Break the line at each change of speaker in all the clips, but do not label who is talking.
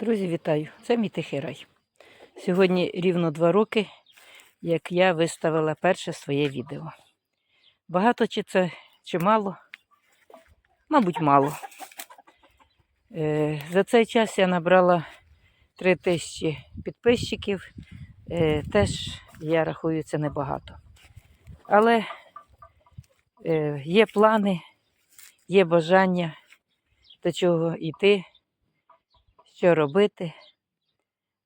Друзі, вітаю! Це мій тихий рай. Сьогодні рівно два роки, як я виставила перше своє відео. Багато чи це, чи мало? Мабуть, мало. Е, за цей час я набрала 3 тисячі підписчиків. Е, теж я рахую це небагато. Але е, є плани, є бажання до чого йти що робити.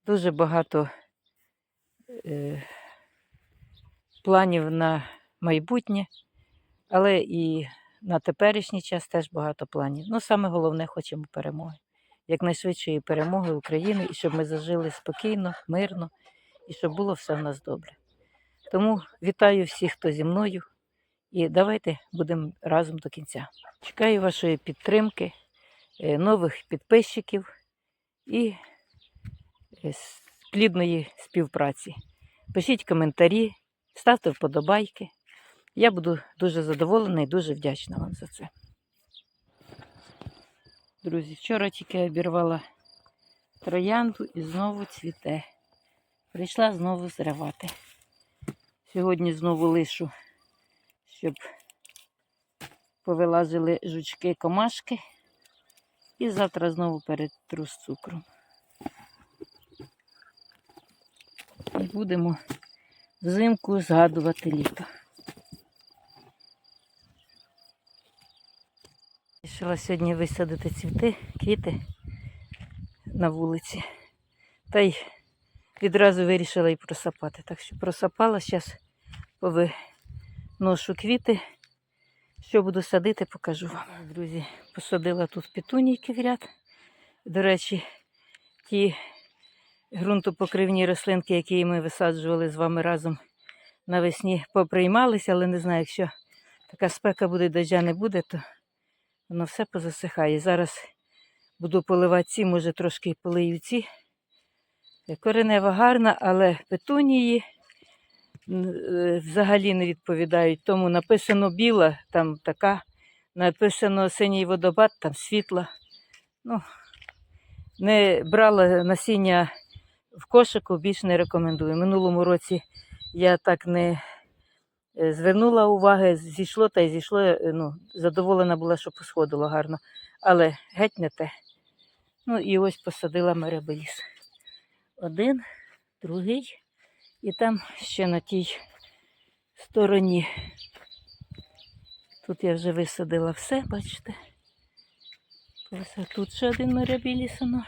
Дуже багато е, планів на майбутнє, але і на теперішній час теж багато планів. Ну, саме головне, хочемо перемоги. Якнайшвидшої перемоги України, і щоб ми зажили спокійно, мирно, і щоб було все в нас добре. Тому вітаю всіх, хто зі мною, і давайте будемо разом до кінця. Чекаю вашої підтримки, е, нових підписчиків і е, плідної співпраці. Пишіть коментарі, ставте вподобайки. Я буду дуже задоволена і дуже вдячна вам за це. Друзі, вчора тільки обірвала троянду і знову цвіте. Прийшла знову зривати. Сьогодні знову лишу, щоб повилазили жучки комашки. І завтра знову перетру з цукром. І будемо взимку згадувати літо. Рішила сьогодні висадити цвіти, квіти на вулиці. Та й відразу вирішила і просапати. Так що просапала, зараз повиношу квіти. Що буду садити, покажу вам. Друзі, посадила тут петунійки в ряд. До речі, ті ґрунтопокривні рослинки, які ми висаджували з вами разом навесні, поприймалися, але не знаю, якщо така спека буде, дождя не буде, то воно все позасихає. Зараз буду поливати ці, може трошки полию ці. Коренева гарна, але петунії взагалі не відповідають. Тому написано біла, там така, написано синій водопад, там світла. Ну, не брала насіння в кошику, більш не рекомендую. Минулому році я так не е, звернула уваги, зійшло та й зійшло. е, Ну, задоволена була, що посходило гарно. Але геть не те. Ну і ось посадила меребеліс. Один, другий. І там ще на тій стороні. Тут я вже висадила все, бачите. Тут ще один меребіліс, воно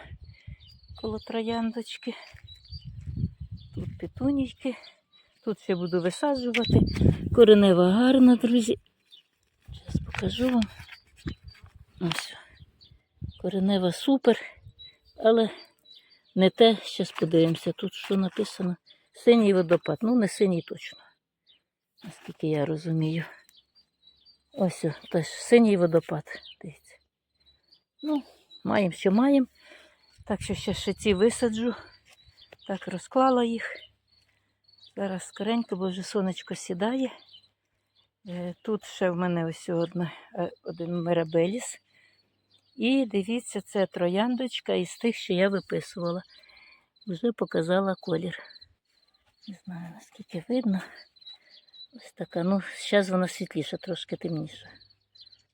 коло трояндочки. Тут петунійки. Тут ще буду висаджувати. Коренева гарна, друзі. Зараз покажу вам. Ось. Коренева супер, але не те, зараз подивимося. Тут що написано? Синій водопад. Ну, не синій точно. Наскільки я розумію. Ось теж синій водопад. Дивіться. Ну, маємо, що маємо. Так що ще ще ці висаджу. Так, розклала їх. Зараз скоренько, бо вже сонечко сідає. Е, Тут ще в мене ось одна, е, один мирабеліс. І дивіться, це трояндочка із тих, що я виписувала. Вже показала колір. Не знаю, наскільки видно. Ось така. Ну, зараз вона світліша, трошки темніша.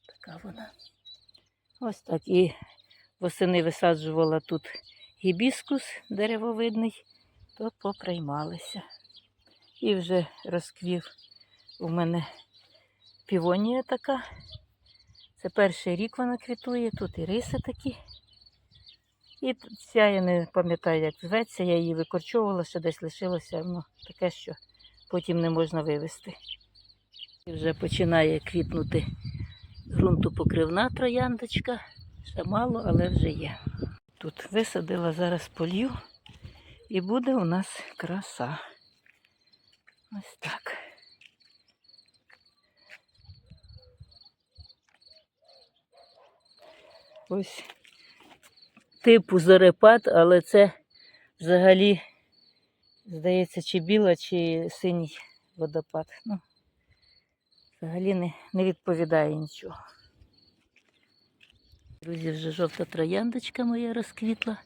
Така вона. Ось так. І восени висаджувала тут гібіскус деревовидний, то поприймалися. І вже розквів у мене півонія така. Це перший рік вона квітує, тут і риси такі. І ця я не пам'ятаю, як зветься, я її викорчовувала, що десь лишилося, ну, таке, що потім не можна вивезти. І вже починає квітнути ґрунтопокривна трояндочка. Ще мало, але вже є. Тут висадила зараз полью і буде у нас краса. Ось так. Ось типу зарепат, але це взагалі, здається, чи біла, чи синій водопад. Ну, взагалі не, не відповідає нічого. Друзі, вже жовта трояндочка моя розквітла.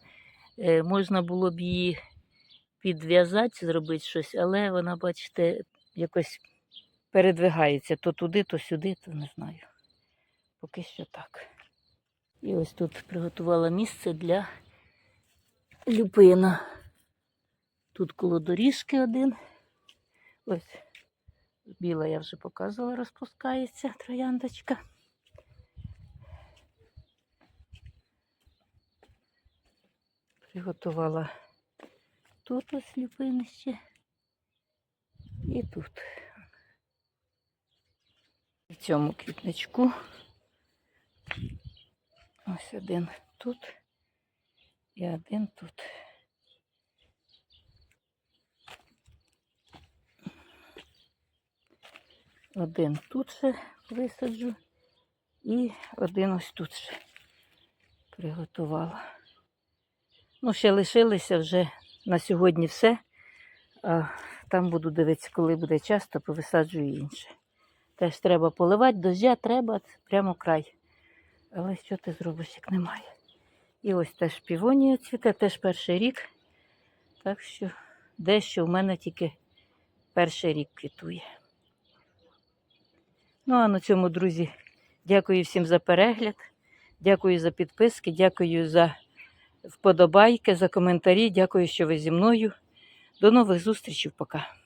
Е, можна було б її підв'язати, зробити щось, але вона, бачите, якось передвигається то туди, то сюди, то не знаю. Поки що так. І ось тут приготувала місце для люпина. Тут коло доріжки один. Ось біла я вже показувала, розпускається трояндочка. Приготувала тут ось люпинище. І тут. В цьому квітничку. Ось один тут і один тут. Один тут ще висаджу і один ось тут ще приготувала. Ну, ще лишилися вже на сьогодні все. А там буду дивитися, коли буде час, то повисаджую інше. Теж треба поливати, дождя треба, прямо край. Але що ти зробиш, як немає? І ось теж півонія цвіте, теж перший рік. Так що дещо в мене тільки перший рік квітує. Ну а на цьому, друзі, дякую всім за перегляд, дякую за підписки, дякую за вподобайки, за коментарі. Дякую, що ви зі мною. До нових зустрічей. Пока.